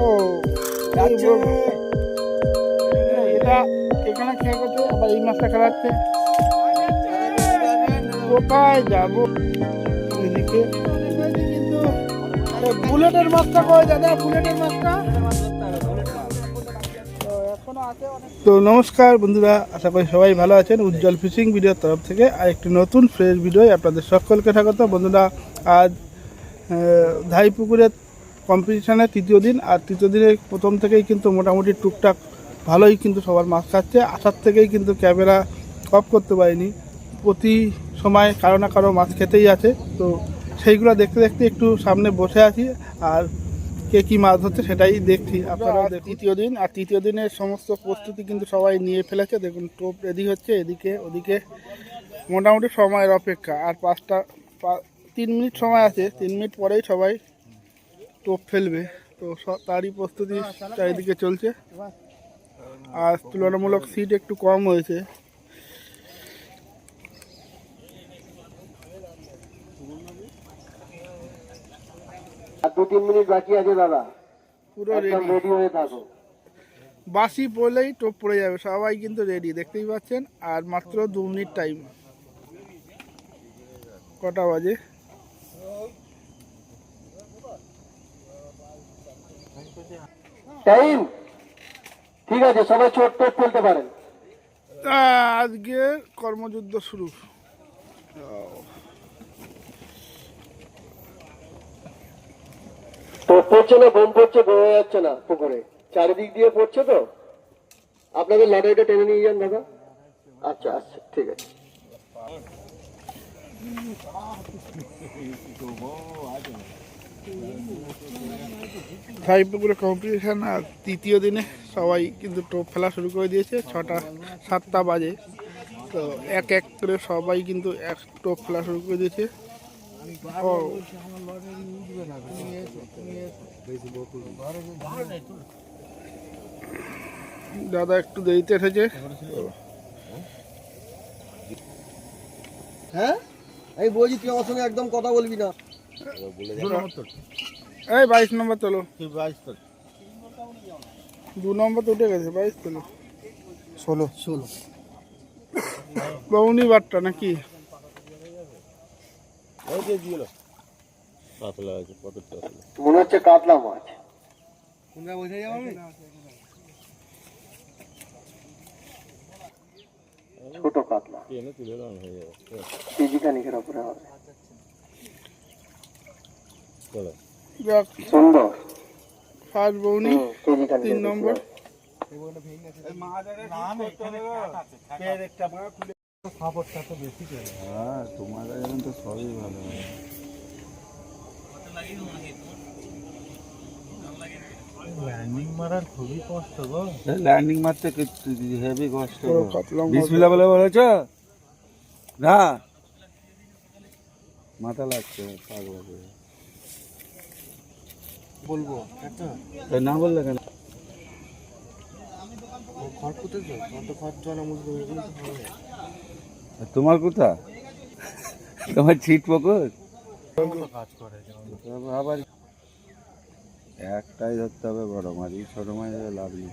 ও এটা এখানে খেয়ে গেছে আবার এই মাছটা খেলাচ্ছে। কোথায় যাব? এদিকে। বুলেটের মাছটা কই দাদা? বুলেটের মাছটা? তো নমস্কার বন্ধুরা আশা করি সবাই ভালো আছেন। উজ্জ্বল ফিশিং ভিডিওর তরফ থেকে আর একটি নতুন ফ্রেশ ভিডিও আপনাদের সকলকে স্বাগত। বন্ধুরা আজ ধাই পুকুরের কম্পিটিশনের তৃতীয় দিন আর তৃতীয় দিনে প্রথম থেকেই কিন্তু মোটামুটি টুকটাক ভালোই কিন্তু সবার মাছ খাচ্ছে। আসার থেকেই কিন্তু ক্যামেরা অফ করতে পারিনি। প্রতি সময় কারও না কারও মাছ খেতেই আছে। তো সেইগুলো দেখতে দেখতে একটু সামনে বসে আছি আর কে কী মাছ ধরছে সেটাই দেখছি। আপনারা তৃতীয় দিন আর তৃতীয় দিনের সমস্ত প্রস্তুতি কিন্তু সবাই নিয়ে ফেলেছে। দেখুন টোপ রেডি হচ্ছে এদিকে ওদিকে। মোটামুটি সময়ের অপেক্ষা। আর পাঁচটা তিন মিনিট সময় আছে। তিন মিনিট পরেই সবাই টোপ ফেলবে। তো তারই প্রস্তুতি চারিদিকে চলছে। আর তুলনামূলক সিট একটু কম হয়েছে। দু তিন মিনিট বাকি আছে দাদা। পুরো রেডি রেডি হয়ে থাকো। বাসি পড়লেই টোপ পড়ে যাবে সবাই কিন্তু রেডি দেখতেই পাচ্ছেন। আর মাত্র দু মিনিট টাইম কটা বাজে? টাইম? ঠিক আছে সবাই চোট টোপ ফেলতে পারেন। তা আজকে কর্মযুদ্ধ শুরু। টোপ পড়ছে না বোম পড়ছে বোঝা যাচ্ছে না পুকুরে। চারিদিক দিয়ে পড়ছে তো? আপনাদের লটারিটা টেনে নিয়ে যান দাদা। আচ্ছা আচ্ছা ঠিক আছে। ফাইভ পুকুরে কম্পিটিশান আর তৃতীয় দিনে সবাই কিন্তু টোপ ফেলা শুরু করে দিয়েছে, ছটা, সাতটা বাজে। তো এক এক করে সবাই কিন্তু এক টোপ ফেলা শুরু করে দিয়েছে। দাদা একটু দেরিতে এসেছে। হ্যাঁ? এই বলছি তুই আমার সঙ্গে একদম কথা বলবি না। এই বাইশ নম্বর তোলো। দু নম্বর তো উঠে গেছে বাইশ তোলো। ষোলো। ষোলো বৌনি বারটা নাকি? মনে হচ্ছে কাতলা মাছ। ছোট কাতলা। কেজি খানিকের উপরে হবে। যাক ফার্স্ট বৌনি তিন নম্বর। তোমার এখন তো সবই ভালো। ল্যান্ডিং মারতে হেভি কষ্ট বিসমিল্লা বলে বলেছ? না। মাথা লাগছে পাগল। বলব না বললে কেন? তোমার কোথা তোমার ছিট পকর? আবার একটাই ধরতে হবে বড় মারি ছোট মাছ লাভ নেই।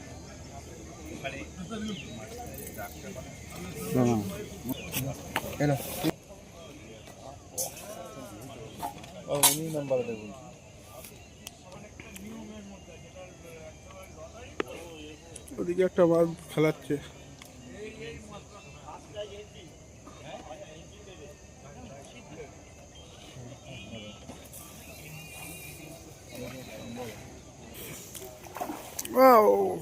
উনি নাম্বার দেখুন ওদিকে একটা মাছ খেলাচ্ছে Wow.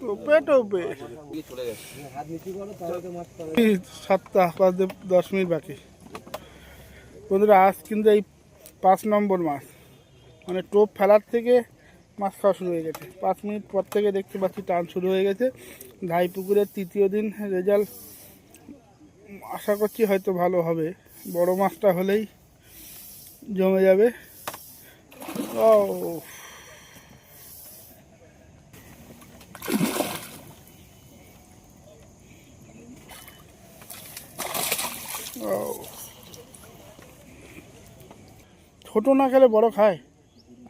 টোপে টোপে। সাতটা বাজে দশ মিনিট বাকি। আজ কিন্তু এই পাঁচ নম্বর মাছ মানে টোপ ফেলার থেকে মাছ খাওয়া শুরু হয়ে গেছে। পাঁচ মিনিট পর থেকে দেখতে পাচ্ছি টান শুরু হয়ে গেছে। ধাই পুকুরের তৃতীয় দিন রেজাল্ট। আশা করছি হয়তো ভালো হবে। বড় মাছটা হলেই জমে যাবে। ও ছোট না খেলে বড় খায়।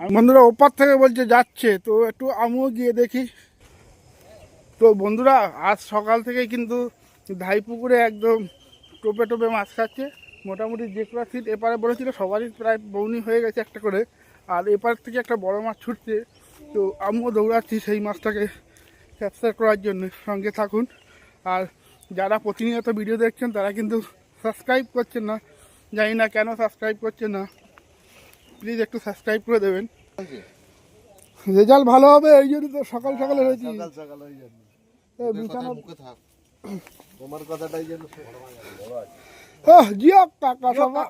বন্ধুরা ওপার থেকে বলছে যাচ্ছে, তো একটু আমিও গিয়ে দেখি। তো বন্ধুরা, আজ সকাল থেকে কিন্তু ধাই পুকুরে একদম টোপে টোপে মাছ খাচ্ছে। মোটামুটি যে কটা সিট এপারে বলেছিল সবারই প্রায় বৌনি হয়ে গেছে একটা করে। আর এপার থেকে একটা বড় মাছ ছুটছে, তো আমিও দৌড়াচ্ছি সেই মাছটাকে ক্যাপচার করার জন্য। সঙ্গে থাকুন। আর যারা প্রতিনিয়ত ভিডিও দেখছেন, তারা কিন্তু সাবস্ক্রাইব করছেন না জানি না কেন সাবস্ক্রাইব করছেন না। প্লিজ একটু সাবস্ক্রাইব করে দেবেন। রেজাল্ট ভালো হবে এই জন্য তো সকাল সকালে হয়েছি। সকাল সকাল ওই জন্য এই বিছানা মুখে থাক। তোমার কথাটাই যেন আহ, জিও কাকা সবা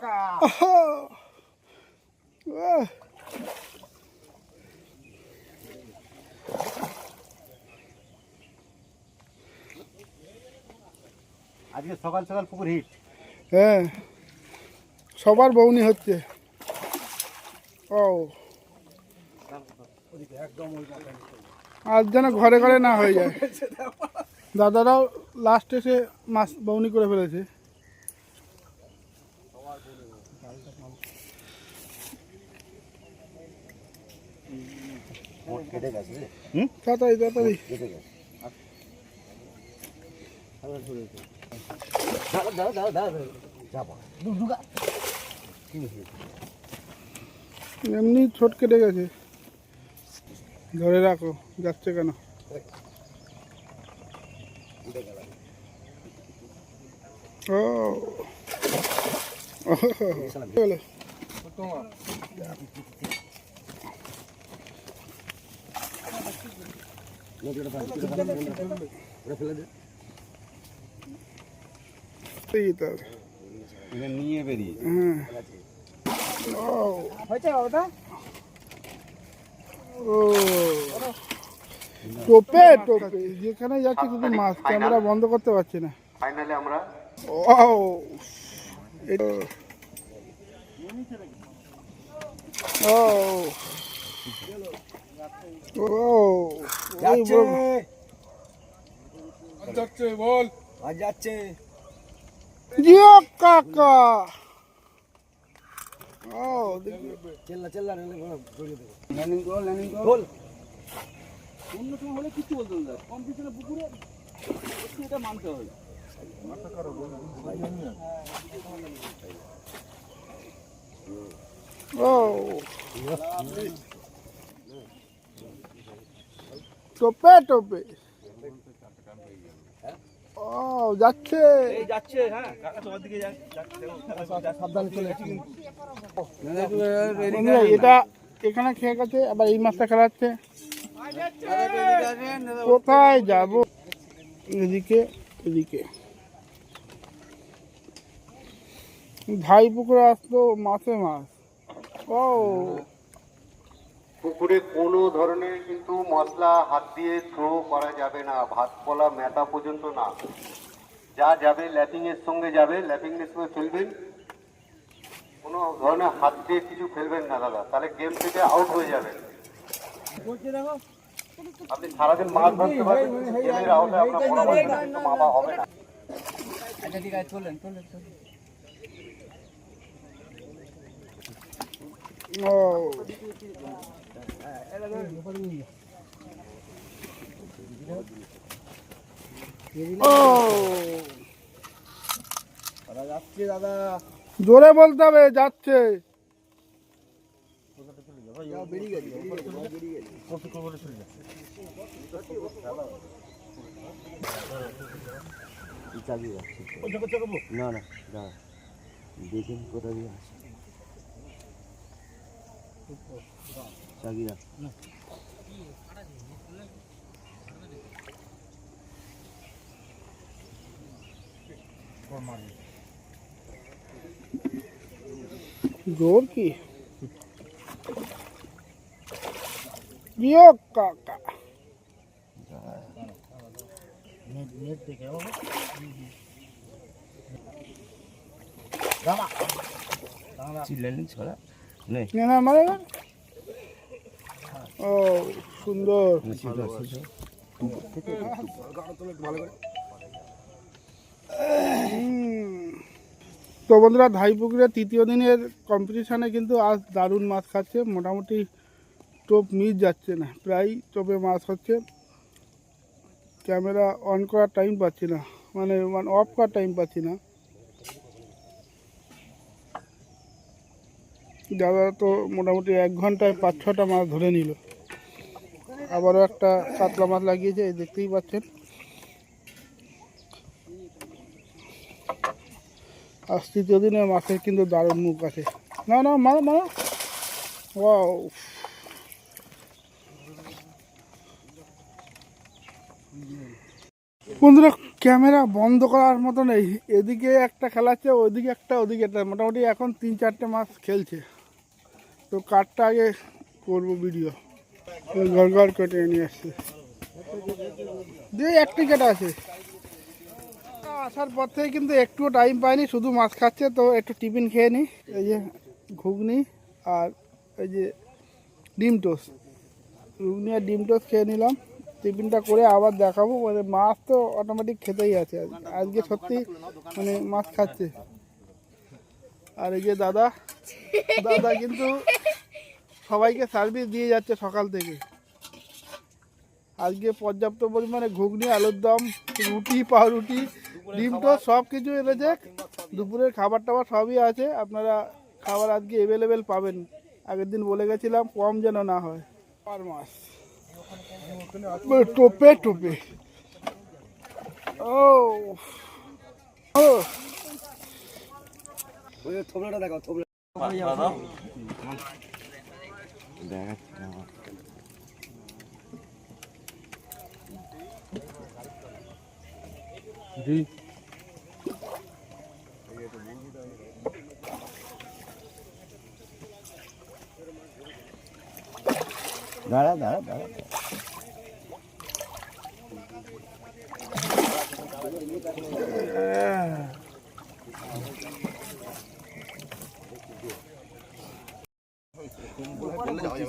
আজকে সকাল সকাল পুকুর হিট। হ্যাঁ। সবার বউনি হচ্ছে। ও। আর যেন ঘরে ঘরে না হয়ে যায়। দাদারাও লাস্ট এসে মাছ বউনি করে ফেলেছে। গেছে তাড়াতাড়ি তাড়াতাড়ি। কেটে গেছে দাঁড়া দাঁড়া দাঁড়া দাঁড়া যাবা দুগা এমনি ছোট কেটে গেছে। ধরে রাখো যাচ্ছে কেন? ও। চলো। ফেলে দে এই তো। নিয়ে বেরিয়ে হ্যাঁ টোপে টোপে। যেখানে যাচ্ছে শুধু মাছ ক্যামেরা বন্ধ করতে পারছি না। ফাইনালে আমরা ও ও ও। যাচ্ছে। বল। যাচ্ছে। জিও কাকা। ও দেখি। চেল্লা চেল্লা রেলে দৌড়িয়ে দেবো। ল্যান্ডিং কর ল্যান্ডিং কর। বল। অন্য সময় হলে কিছু বলতো না। কম্পিটিশনে পুকুরে একটু এটা মানতে হবে। ও। টোপে টোপে। ও যাচ্ছে। এই যাচ্ছে হ্যাঁ কাকা তোমার দিকে যাচ্ছে যাচ্ছে, দেখো, কাকা যাচ্ছে। সাবধানে চলে যাচ্ছে এটা এখানে খেয়ে গেছে আবার এই মাছটা খেলাচ্ছে কোথায় যাব? এদিকে এদিকে। ধাই পুকুরে আসতো মাছে মাছ। ও পুকুরে কোনো ধরনের কিন্তু মশলা হাত দিয়ে থ্রো করা যাবে না ভাত কলা মেটা পর্যন্ত না। যা যাবে ল্যাপিং এর সঙ্গে যাবে ল্যাপিং এর সঙ্গে ফেলবেন। কোনো ধরনের হাত দিয়ে কিছু ফেলবেন না দাদা তাহলে গেম থেকে আউট হয়ে যাবেন আপনি সারাদিন মাছ ধরতে পারবেন গেমের আউটে আপনার কোনো কিন্তু মামা হবে না। ও জোরে বলতে হবে যাচ্ছে। না না দেখেন কোথা আসে। চাগিরা জোর কি বিয়োগ কাকা নে না মানে না? ও সুন্দর। হুম। তো বন্ধুরা ধাই পুকুরের তৃতীয় দিনের কম্পিটিশানে কিন্তু আজ দারুণ মাছ খাচ্ছে। মোটামুটি টোপ মিস যাচ্ছে না প্রায় টোপে মাছ হচ্ছে। ক্যামেরা অন করার টাইম পাচ্ছি না মানে মানে অফ করার টাইম পাচ্ছি না। দাদা তো মোটামুটি এক ঘন্টায় পাঁচ ছটা মাছ ধরে নিল। আবারও একটা কাতলা মাছ লাগিয়েছে, এই দেখতেই পাচ্ছেন। আর তৃতীয় দিনে মাছের কিন্তু দারুণ মুখ আছে। না না মারো মারো। ওয়াও। বন্ধুরা, ক্যামেরা বন্ধ করার মতো নেই। এদিকে একটা খেলাচ্ছে, ওইদিকে একটা, ওদিকে একটা। মোটামুটি এখন তিন, চারটে মাছ খেলছে। তো কাঠটা আগে করব, ভিডিও। ঘর ঘর কেটে নিয়ে আসছে। দিয়ে একটি কেটে আছে। আসার পর থেকে কিন্তু একটুও টাইম পাইনি, শুধু মাছ খাচ্ছে, তো একটু টিফিন খেয়ে নিই এই যে ঘুগনি আর এই যে ডিম টোস্ট। ঘুগনি আর ডিম টোস্ট খেয়ে নিলাম। টিফিনটা করে আবার দেখাবো মানে মাছ তো অটোমেটিক খেতেই আছে। আজ- আজকে সত্যি মানে মাছ খাচ্ছে। আর এই যে দাদা দাদা কিন্তু সবাইকে সার্ভিস দিয়ে যাচ্ছে সকাল থেকে। আজকে পর্যাপ্ত পরিমাণে ঘুগনি আলুর দম রুটি পাউরুটি ডিম তো সব কিছু এনেছে। দুপুরের খাবার টাবার সবই আছে। আপনারা খাবার আজকে অ্যাভেলেবেল পাবেন। আগের দিন বলে গেছিলাম কম যেন না হয়। পার মাস। টোপে টোপে। ও। থোবড়াটা দেখাও থোবড়া দাঁড়া দাঁড়া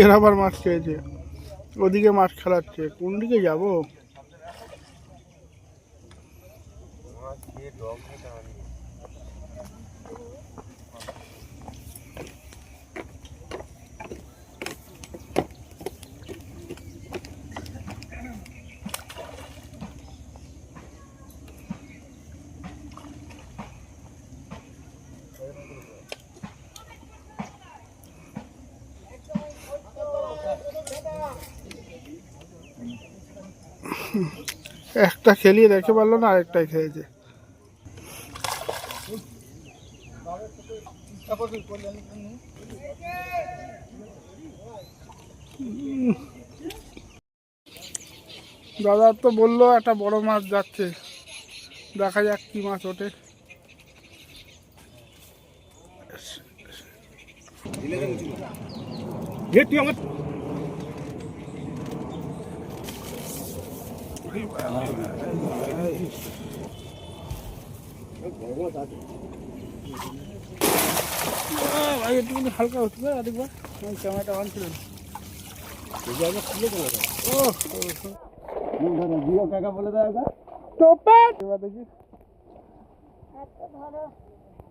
এর আবার মাছ খেয়েছে। ওদিকে মাছ খেলাচ্ছে। কোন দিকে যাব? একটা খেলিয়ে রেখে পারল না আরেকটাই খেয়েছে। দাদা তো বলল একটা বড় মাছ যাচ্ছে। দেখা যাক কি মাছ ওঠে। আহ, ভাই একটুখানি হালকা না আরেকবার ক্যামেরাটা অন ছিল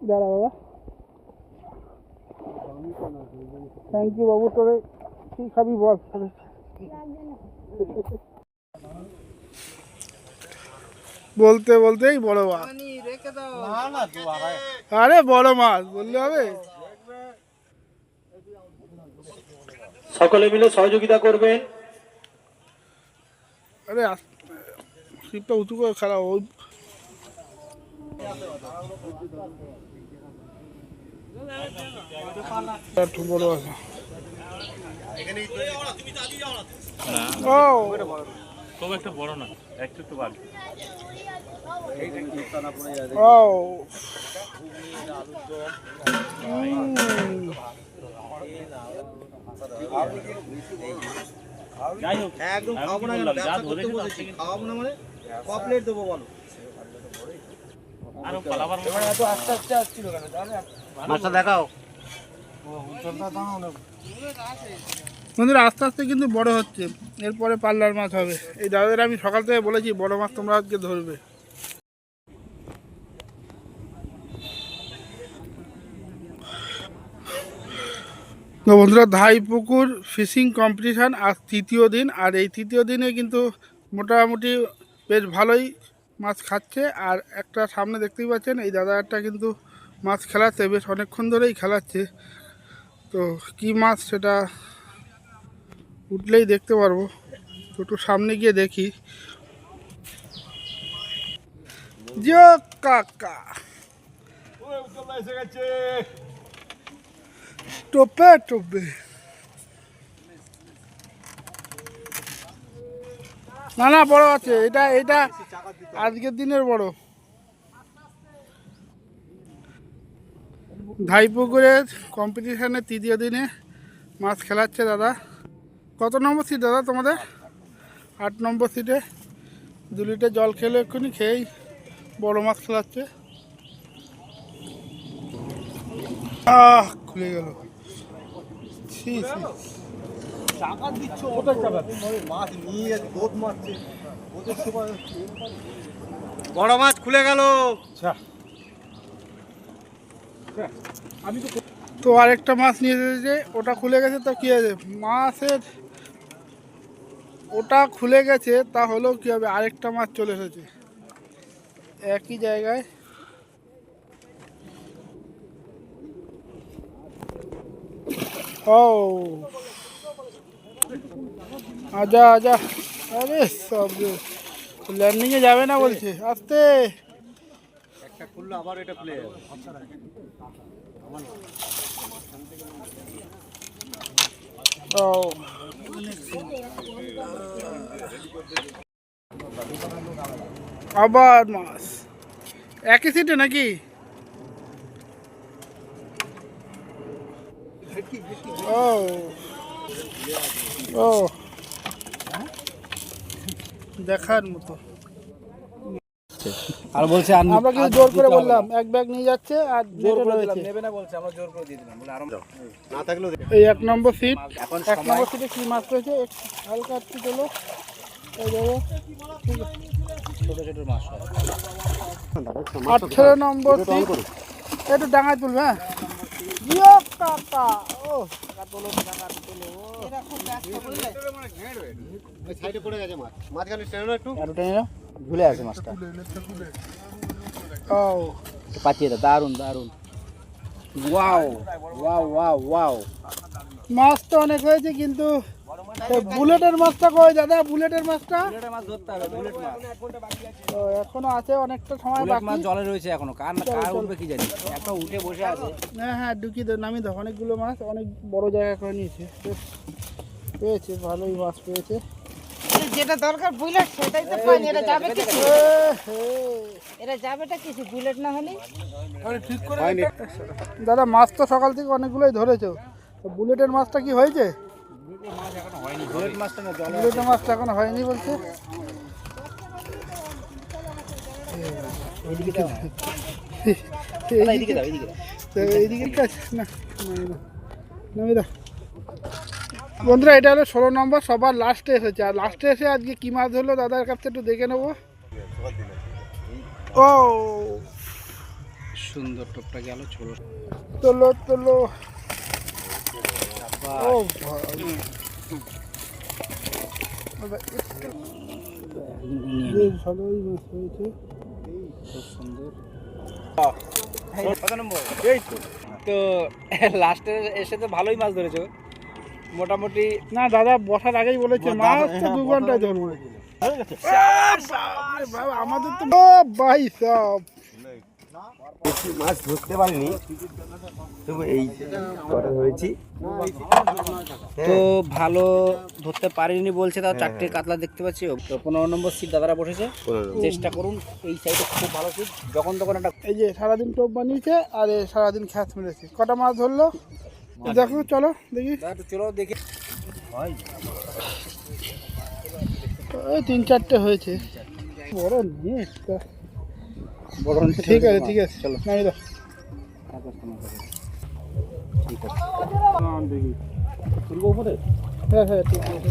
দাঁড়া বাবা থ্যাংক ইউ বাবু তোরে কি খাবি বল তোরে। বলতে বলতেই বড় মাছ আরে বড় মাছ বললে হবে? সকলে মিলে সহযোগিতা করবেন। আরে আস- শিপটা উঁচু করে খেলা ওই বড় আছে। ও। খুব একটা বড় না। একটু একটু বাড়ি ও। যাই হোক একদম না খাওয়াবো না মানে ক প্লেট দেবো বলো। আরও এত আস্তে আস্তে আসছিল মাছটা দেখাও। বন্ধুরা আস্তে আস্তে কিন্তু বড় হচ্ছে। এরপরে পাল্লার মাছ হবে। এই দাদাদের আমি সকাল থেকে বলেছি, বড় মাছ তোমরা আজকে ধরবে। তো বন্ধুরা, ধাই পুকুর ফিশিং কম্পিটিশান আজ তৃতীয় দিন, আর এই তৃতীয় দিনে কিন্তু মোটামুটি বেশ ভালোই মাছ খাচ্ছে। আর একটা সামনে দেখতেই পাচ্ছেন, এই দাদা একটা কিন্তু মাছ খেলাচ্ছে, বেশ অনেকক্ষণ ধরেই খেলাচ্ছে। তো কি মাছ সেটা উঠলেই দেখতে পারব। একটু সামনে গিয়ে দেখি। কাকা। টোপে টোপে। না না, বড় আছে। এটা এটা আজকের দিনের বড়। ধাইপুকুরের কম্পিটিশনের তৃতীয় দিনে মাছ খেলাচ্ছে দাদা। কত নম্বর সিট দাদা তোমাদের? আট নম্বর সিটে দু লিটার জল খেলে এক্ষুনি খেয়েই বড় মাছ খেলাচ্ছে। আহ খুলে গেল। ছি ছি। টাকা দিচ্ছ টাকা মাছ নিয়ে বোধ মারছে। ওদের সময় বড় মাছ খুলে গেল। তো আরেকটা মাছ নিয়ে এসেছে ওটা খুলে গেছে তো কী আছে মাছের ওটা খুলে গেছে, তা হলেও কী হবে? আরেকটা মাছ চলে এসেছে। একই জায়গায়। ও, আজা আজা। আরে সব ল্যান্ডিংয়ে যাবে না বলছে। আসতে। একটা খুললো, আবার এটা খুলে যাবে আবার মাছ একই সিটে নাকি ও ও দেখার মতো আর বলছে আমরা কিন্তু জোর করে বললাম এক ব্যাগ নিয়ে যাচ্ছে আর নেটে রয়েছে নেবে না বলছে আমরা জোর করে দিয়ে দিলাম। বলে আরও না থাকলেও এই এক নম্বর সিট এখন এক নম্বর সিটে কি মাছ রয়েছে? হালকা একটু চলো এই দেখো। ছোট ছোট মাছ আঠেরো নম্বর সিট একটু ডাঙায় তুলবে হ্যাঁ? জিও কাকা ও সাইডে পড়ে গেছে মাছ। মাঝখানে টেনে নাও একটু। আরও টেনে নাও ঝুলে আছে মাছটা। ও। পাঠিয়ে দাও দারুণ দারুণ ওয়াও ওয়াও ওয়াও ওয়াও। মাছ তো অনেক হয়েছে কিন্তু বুলেটের মাছটা কই দাদা? বুলেটের মাছটা? মাছ ধরতে হবে বুলেট মাছ। তো এখনও আছে অনেকটা সময় বাকি। মাছ জলে রয়েছে এখনও কার না কার উঠবে কি জানি। একটা উঠে বসে আছে। হ্যাঁ হ্যাঁ ঢুকিয়ে দাও নামিয়ে দাও। অনেকগুলো মাছ অনেক বড় জায়গা করে নিয়েছে। বেশ পেয়েছে ভালোই মাছ পেয়েছে। যেটা দরকার বুলেট সেটাই তো পাইনি এটা যাবে কিছু? এটা যাবেটা কিছু বুলেট না হলে? দাদা মাছ তো সকাল থেকে অনেকগুলোই ধরেছো। বুলেটের মাছটা কি হয়েছে? না বুলেটের মাছটা এখন হয়নি বলছে। এইদিকে দাও এইদিকে দাও তো এইদিকে কাজ না বন্ধুরা এটা হলো ষোলো নম্বর সবার লাস্টে এসেছে। আর লাস্টে এসে আজকে কি মাছ ধরলো দাদার কাছে একটু দেখে নেব। ও! সুন্দর টোপটা গেল ছোট তোলো তোলো। ও ভালোই মাছ হয়েছে। তো। লাস্টে এসে তো ভালোই মাছ ধরেছো। মোটামুটি না দাদা বসার আগেই বলেছে মাছ তো দু ঘন্টায় ধরবো আমাদের তো ভাই সব। মাছ ধরতে পারিনি। তবু এই কটা হয়েছি তো ভালো ধরতে পারিনি বলছে তাও চারটে কাতলা দেখতে পাচ্ছি তো পনেরো নম্বর সিট দাদারা বসেছে। চেষ্টা করুন এই সাইডে খুব ভালো সিট যখন তখন একটা এই যে সারাদিন টোপ বানিয়েছে আর সারাদিন খ্যাত মেরেছে। কটা মাছ ধরলো? দেখো চলো দেখি। চলো দেখি। ওই তিন চারটে হয়েছে। বড় নেট বড় ঠিক আছে ঠিক আছে চলো। নামিয়ে দাও। ঠিক আছে। তুলবো উপরে? হ্যাঁ হ্যাঁ ঠিক আছে।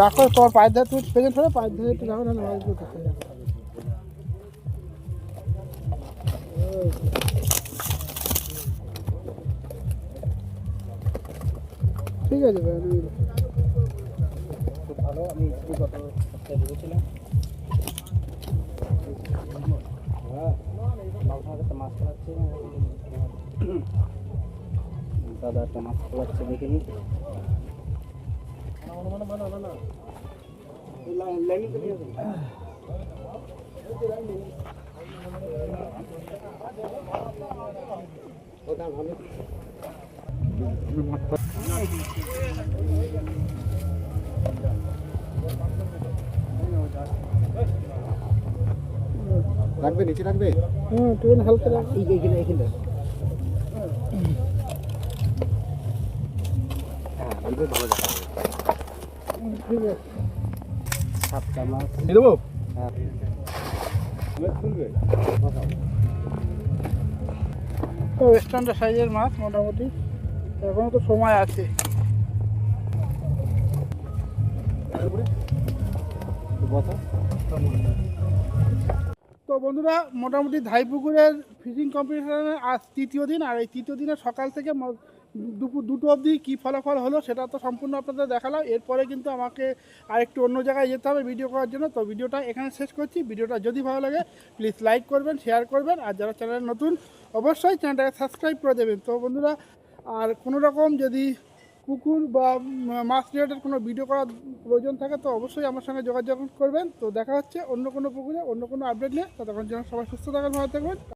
রাখো তোমার পায়ের ধারে তুমি পেছন ধরে পায়ের ধারে একটু রাখো নাহলে ঠিক আছে, ভাই দাও। খুব ভালো আমি গত সপ্তাহে ভেবেছিলাম হ্যাঁ মাছ খেলাচ্ছে দাদা একটা মাছ খেলাচ্ছে দেখে নি রাখবে নিচে রাখবে? হুম ট্রেন হালকা রাখো। এইখানে এইখানে ঠিক আছে। সাতটা মাছ দেবো? হ্যাঁ। তো সাইজের মাছ মোটামুটি। এখনও তো সময় আছে। তো বন্ধুরা, মোটামুটি ধাইপুকুরের ফিশিং কম্পিটিশনের আজ তৃতীয় দিন, আর এই তৃতীয় দিনে সকাল থেকে দুপুর দুটো অবধি কী ফলাফল হলো সেটা তো সম্পূর্ণ আপনাদের দেখালাম। এরপরে কিন্তু আমাকে আরেকটু অন্য জায়গায় যেতে হবে ভিডিও করার জন্য। তো ভিডিওটা এখানে শেষ করছি। ভিডিওটা যদি ভালো লাগে প্লিজ লাইক করবেন শেয়ার করবেন, আর যারা চ্যানেল নতুন, অবশ্যই চ্যানেলটাকে সাবস্ক্রাইব করে দেবেন। তো বন্ধুরা আর কোনো রকম যদি কুকুর বা মাছ রিলেটেড কোনো ভিডিও করার প্রয়োজন থাকে, তো অবশ্যই আমার সঙ্গে যোগাযোগ করবেন। তো দেখা হচ্ছে অন্য কোনো পুকুরে, অন্য কোনো আপডেট নিয়ে। ততক্ষণ যেন সবাই সুস্থ থাকেন, ভালো থাকবেন।